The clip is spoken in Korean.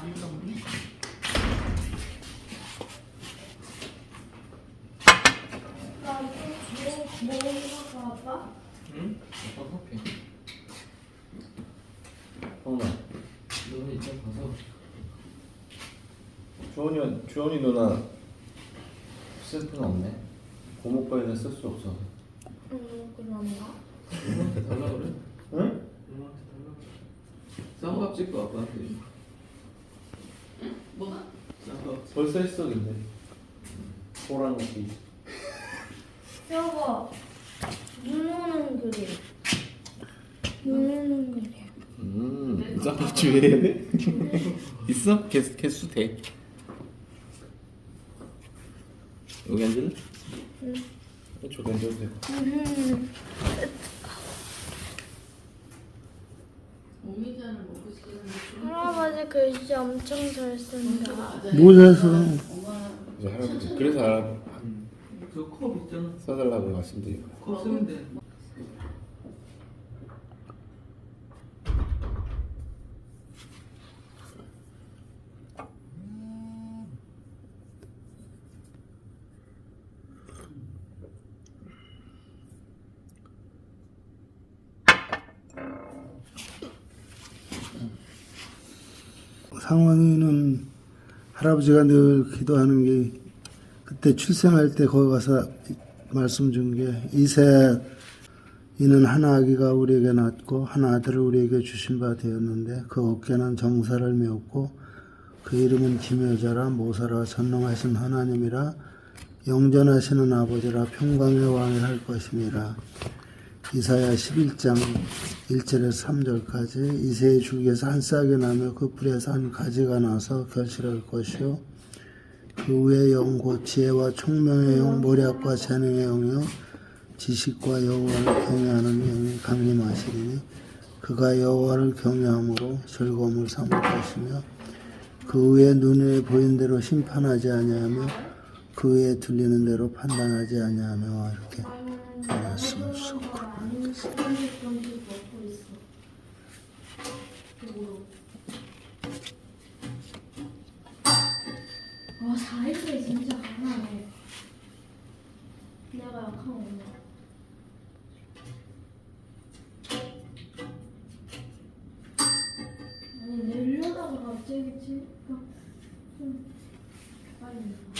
아무도 없네. 나 이거 뭐, 뭐 할까, 아빠? 응? 아빠 커피. 엄마, 너는 이제 가서. 주원이, 주원이 누나 쓸데는 없네. 고목과에는 쓸 수 없어. 음, 그런가? 달라 그래? 응? 엄마한테 달라. 쌍밥 찍고 아빠한테. 뭐가? 벌써 했어 근데 보랑 먹기 여보 눈 오는 그림 눈 오는 그림 음 쌍밥 준비해야 돼? 있어? 개수, 개수 돼 여기 앉을래? 응. 이쪽 앉아도 되고 음. 오미자는 먹고 싶은데 할 아버지 글씨 엄청 잘 쓴다 모자에서 할아버지 그래서 할아버지 응. 저컵 있잖아. 써달라고 말씀드린 거야 컵 쓰면 돼. 상원이는 할아버지가 늘 기도하는 게 그때 출생할 때 거기 가서 말씀 준 게 이세 이는 한 아기가 우리에게 낳고 한 아들을 우리에게 주신 바 되었는데 그 어깨는 정사를 메었고 그 이름은 기묘자라 모사라 전능하신 하나님이라 영전하시는 아버지라 평강의 왕이 할 것임이라 이사야 11장 1절에서 3절까지 이세의 줄기에서 한 싹이 나며 그 풀에서 한 가지가 나서 결실할 것이요. 그 후에 영고 지혜와 총명의 영 모략과 재능의 영이요. 지식과 여호와를 경외하는 영이 강림하시리니 그가 여호와를 경외함으로 즐거움을 삼을 것이며 그 후에 눈에 보인 대로 심판하지 아니하며 그 후에 들리는 대로 판단하지 아니하며 이렇게 말씀을 쏟고 아니 그런지 그런지 먹고 있어 그거로 와 4일째 진짜 강하네. 내가 약한 엄마 아니 내려다가 갑자기 치좀 빨리